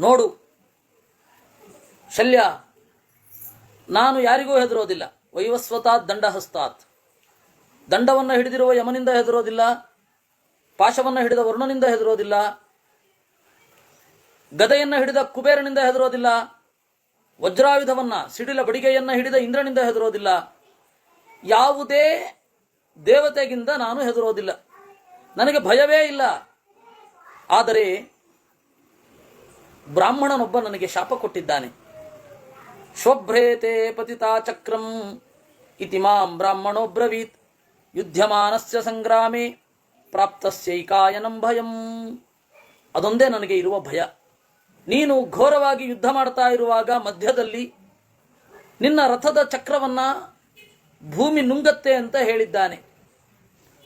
ನೋಡು. ಶಲ್ಯ. ನಾನು ಯಾರಿಗೂ ಹೆದರೋದಿಲ್ಲ. ವೈವಸ್ವತಾತ್ ದಂಡಹಸ್ತಾತ್. ದಂಡವನ್ನು ಹಿಡಿದಿರುವ ಯಮನಿಂದ ಹೆದರೋದಿಲ್ಲ. ಪಾಶವನ್ನು ಹಿಡಿದ ವರುಣನಿಂದ ಹೆದರೋದಿಲ್ಲ. ಗದೆಯನ್ನು ಹಿಡಿದ ಕುಬೇರನಿಂದ ಹೆದರೋದಿಲ್ಲ. ವಜ್ರಾಯುಧವನ್ನು, ಸಿಡಿಲ ಬಡಿಗೆಯನ್ನು ಹಿಡಿದ ಇಂದ್ರನಿಂದ ಹೆದರೋದಿಲ್ಲ. ಯಾವುದೇ ದೇವತೆಗಿಂತ ನಾನು ಹೆದರೋದಿಲ್ಲ. ನನಗೆ ಭಯವೇ ಇಲ್ಲ. ಆದರೆ ಬ್ರಾಹ್ಮಣನೊಬ್ಬ ನನಗೆ ಶಾಪ ಕೊಟ್ಟಿದ್ದಾನೆ. ಶೋಭ್ರೇತೆ ಪತಿತಾ ಚಕ್ರಂ ಇತಿ ಮಾಂ ಬ್ರಾಹ್ಮಣೋ ಬ್ರವೀತ್. ಯುದ್ಧಮಾನಸ್ಯ ಸಂಗ್ರಾಮೆ ಪ್ರಾಪ್ತಸ್ಯೈಕಾಯನಂ ಭಯಂ. ಅದೊಂದೇ ನನಗೆ ಇರುವ ಭಯ. ನೀನು ಘೋರವಾಗಿ ಯುದ್ಧ ಮಾಡ್ತಾ ಇರುವಾಗ ಮಧ್ಯದಲ್ಲಿ ನಿನ್ನ ರಥದ ಚಕ್ರವನ್ನ ಭೂಮಿ ನುಂಗತ್ತೆ ಅಂತ ಹೇಳಿದ್ದಾನೆ.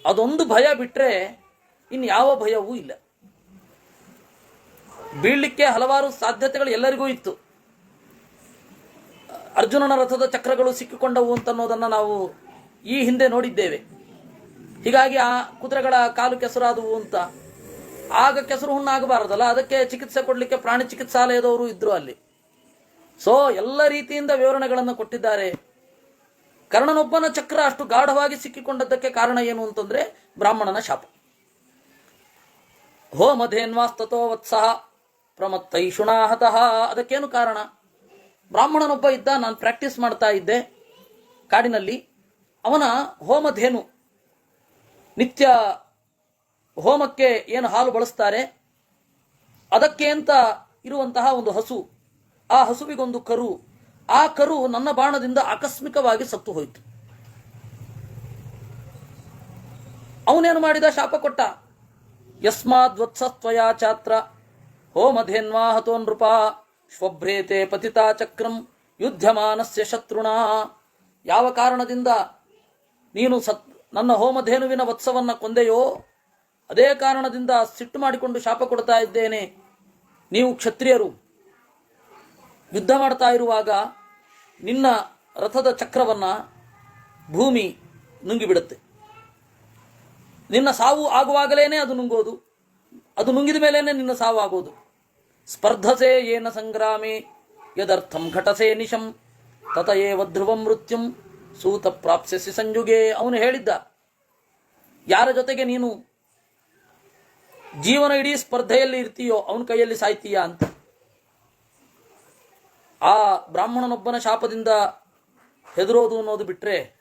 ಅದೊಂದು ಭಯ ಬಿಟ್ಟರೆ ಇನ್ಯಾವ ಭಯವೂ ಇಲ್ಲ. ಬೀಳಲಿಕ್ಕೆ ಹಲವಾರು ಸಾಧ್ಯತೆಗಳು ಎಲ್ಲರಿಗೂ ಇತ್ತು. ಅರ್ಜುನನ ರಥದ ಚಕ್ರಗಳು ಸಿಕ್ಕಿಕೊಂಡವು ಅಂತನ್ನೋದನ್ನು ನಾವು ಈ ಹಿಂದೆ ನೋಡಿದ್ದೇವೆ. ಹೀಗಾಗಿ ಆ ಕುದುರೆಗಳ ಕಾಲು ಕೆಸರಾದವು ಅಂತ. ಆಗ ಕೆಸರು ಹುಣ್ಣಾಗಬಾರದಲ್ಲ, ಅದಕ್ಕೆ ಚಿಕಿತ್ಸೆ ಕೊಡಲಿಕ್ಕೆ ಪ್ರಾಣಿ ಚಿಕಿತ್ಸಾಲಯದವರು ಇದ್ದರು ಅಲ್ಲಿ. ಸೊ ಎಲ್ಲ ರೀತಿಯಿಂದ ವಿವರಣೆಗಳನ್ನು ಕೊಟ್ಟಿದ್ದಾರೆ. ಕರ್ಣನೊಬ್ಬನ ಚಕ್ರ ಅಷ್ಟು ಗಾಢವಾಗಿ ಸಿಕ್ಕಿಕೊಂಡದ್ದಕ್ಕೆ ಕಾರಣ ಏನು ಅಂತಂದ್ರೆ ಬ್ರಾಹ್ಮಣನ ಶಾಪ. ಹೋಮಧೇನ್ವಾಸ್ತೋ ವತ್ಸಹ ಪ್ರಮತ್ತೈಷುಣಾಹತಃ. ಅದಕ್ಕೇನು ಕಾರಣ? ಬ್ರಾಹ್ಮಣನೊಬ್ಬ ಇದ್ದ, ನಾನು ಪ್ರಾಕ್ಟೀಸ್ ಮಾಡ್ತಾ ಇದ್ದೆ. ಕಾಡಿನಲ್ಲಿ ಅವನ ಹೋಮಧೇನು, ನಿತ್ಯ ಹೋಮಕ್ಕೆ ಏನು ಹಾಲು ಬಳಸ್ತಾರೆ, ಅದಕ್ಕೆ ಅಂತ ಇರುವಂತಹ ಒಂದು ಹಸು, ಆ ಹಸುವಿಗೊಂದು ಕರು, ಆ ಕರು ನನ್ನ ಬಾಣದಿಂದ ಆಕಸ್ಮಿಕವಾಗಿ ಸತ್ತು ಹೋಯಿತು. ಅವನೇನು ಮಾಡಿದ? ಶಾಪ ಕೊಟ್ಟ. ಯಸ್ಮಾದ್ವತ್ಸತ್ವಯಾ ಚಾತ್ರ ಹೋಮಧೇನ್ವಾ ಹತೋ ನೃಪ. ಶ್ವಭ್ರೇತೆ ಪತಿತಾ ಚಕ್ರಂ ಯುದ್ಧಮಾನಸ್ಯ ಶತ್ರುಣ. ಯಾವ ಕಾರಣದಿಂದ ನೀನು ಸತ್ ನನ್ನ ಹೋಮಧೇನುವಿನ ವತ್ಸವನ್ನು ಕೊಂದೆಯೋ, ಅದೇ ಕಾರಣದಿಂದ ಸಿಟ್ಟು ಮಾಡಿಕೊಂಡು ಶಾಪ ಕೊಡ್ತಾ ಇದ್ದೇನೆ. ನೀವು ಕ್ಷತ್ರಿಯರು, ಯುದ್ಧ ಮಾಡ್ತಾ ಇರುವಾಗ ನಿನ್ನ ರಥದ ಚಕ್ರವನ್ನ ಭೂಮಿ ನುಂಗಿಬಿಡುತ್ತೆ. ನಿನ್ನ ಸಾವು ಆಗುವಾಗಲೇನೆ ಅದು ನುಂಗೋದು. ಅದು ನುಂಗಿದ ಮೇಲೇನೆ ನಿನ್ನ ಸಾವಾಗೋದು. ಸ್ಪರ್ಧಸೆ ಏನ ಸಂಗ್ರಾಮೇ, ಯದರ್ಥಂ ಘಟಸೆ ನಿಶಂ ತತ ಧ್ರುವಂ ಮೃತ್ಯುಂ, ಸೂತ ಪ್ರಾಪ್ಸ್ಯಸಿ ಸಂಜುಗೆ ಅವನು ಹೇಳಿದ್ದ. ಯಾರ ಜೊತೆಗೆ ನೀನು ಜೀವನ ಇಡೀ ಸ್ಪರ್ಧೆಯಲ್ಲಿ ಇರ್ತೀಯೋ, ಅವನ ಕೈಯಲ್ಲಿ ಸಾಯ್ತೀಯ ಅಂತ. ಆ ಬ್ರಾಹ್ಮಣನೊಬ್ಬನ ಶಾಪದಿಂದ ಹೆದರೋದು ಅನ್ನೋದು ಬಿಟ್ರೆ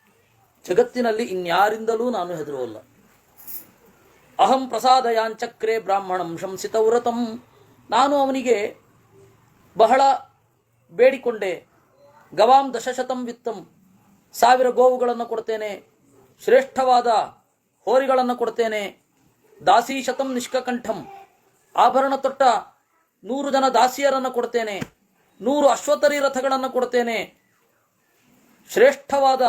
ಜಗತ್ತಿನಲ್ಲಿ ಇನ್ಯಾರಿಂದಲೂ ನಾನು ಹೆದರೋಲ್ಲ. ಅಹಂ ಪ್ರಸಾದಯಾಂಚಕ್ರೆ ಬ್ರಾಹ್ಮಣಂ ಶಂಸಿತವ್ರತಂ ನಾನು ಅವನಿಗೆ ಬಹಳ ಬೇಡಿಕೊಂಡೆ. ಗವಾಂ ದಶಶತಂ ವಿತ್ತಂ. ಸಾವಿರ ಗೋವುಗಳನ್ನು ಕೊಡ್ತೇನೆ. ಶ್ರೇಷ್ಠವಾದ ಹೋರಿಗಳನ್ನು ಕೊಡ್ತೇನೆ. ದಾಸೀಶತಂ ನಿಷ್ಕಕಂಠಂ. ಆಭರಣ ತೊಟ್ಟ ನೂರು ಜನ ದಾಸಿಯರನ್ನು ಕೊಡ್ತೇನೆ. ನೂರು ಅಶ್ವತರಿ ರಥಗಳನ್ನು ಕೊಡ್ತೇನೆ. ಶ್ರೇಷ್ಠವಾದ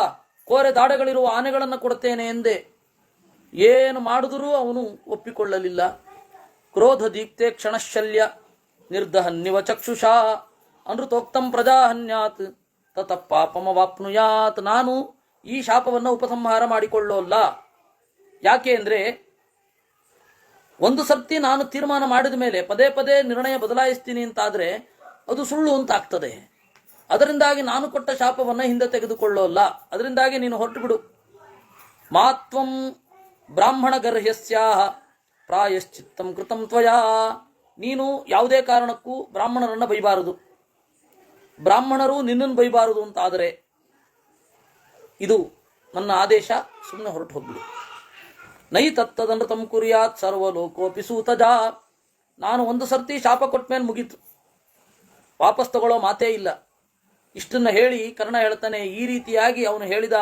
ಕೋರೆ ದಾಡೆಗಳಿರುವ ಆನೆಗಳನ್ನು ಕೊಡ್ತೇನೆ ಎಂದೆ. ಏನು ಮಾಡಿದರೂ ಅವನು ಒಪ್ಪಿಕೊಳ್ಳಲಿಲ್ಲ. ಕ್ರೋಧ ದೀಪ್ತೆ ಕ್ಷಣಶಲ್ಯ ನಿರ್ದಹನ್ನಿವ ಚಕ್ಷುಷಾ ಅನೃತೋಕ್ತಂ ಪ್ರಜಾಹನ್ಯಾತ್ ತತ ಪಾಪಮವಾಪ್ನುಯಾತ್. ನಾನು ಈ ಶಾಪವನ್ನು ಉಪಸಂಹಾರ ಮಾಡಿಕೊಳ್ಳೋಲ್ಲ. ಯಾಕೆ ಅಂದರೆ ಒಂದು ಸರ್ತಿ ನಾನು ತೀರ್ಮಾನ ಮಾಡಿದ ಮೇಲೆ ಪದೇ ಪದೇ ನಿರ್ಣಯ ಬದಲಾಯಿಸ್ತೀನಿ ಅಂತಾದರೆ ಅದು ಸುಳ್ಳು ಅಂತ ಆಗ್ತದೆ ಅದರಿಂದಾಗಿ ನಾನು ಕೊಟ್ಟ ಶಾಪವನ್ನು ಹಿಂದೆ ತೆಗೆದುಕೊಳ್ಳೋಲ್ಲ. ಅದರಿಂದಾಗಿ ನೀನು ಹೊರಟು ಬಿಡು ಮಾತ್ವಂ ಬ್ರಾಹ್ಮಣ ಗರ್ಹ್ಯಸ್ಯಾಹ ಪ್ರಾಯಶ್ಚಿತ್ತಂ ಕೃತಂ ತ್ವಯಾ. ನೀನು ಯಾವುದೇ ಕಾರಣಕ್ಕೂ ಬ್ರಾಹ್ಮಣರನ್ನು ಬೈಬಾರದು. ಬ್ರಾಹ್ಮಣರು ನಿನ್ನನ್ನು ಬೈಬಾರದು ಅಂತ ಆದರೆ ಇದು ನನ್ನ ಆದೇಶ ಸುಮ್ಮನೆ ಹೊರಟು ಹೋಗ್ಬಿಡು. ನೈ ತತ್ತದನೃತಂ ಕುರಿಯಾತ್ ಸರ್ವ ಲೋಕೋಪಿ ಸೂತಜ. ನಾನು ಒಂದು ಸರ್ತಿ ಶಾಪ ಕೊಟ್ಟ ಮೇಲೆ ಮುಗೀತು. ವಾಪಸ್ ತಗೊಳ್ಳೋ ಮಾತೇ ಇಲ್ಲ. ಇಷ್ಟನ್ನು ಹೇಳಿ ಕರ್ಣ ಹೇಳ್ತಾನೆ, ಈ ರೀತಿಯಾಗಿ ಅವನು ಹೇಳಿದ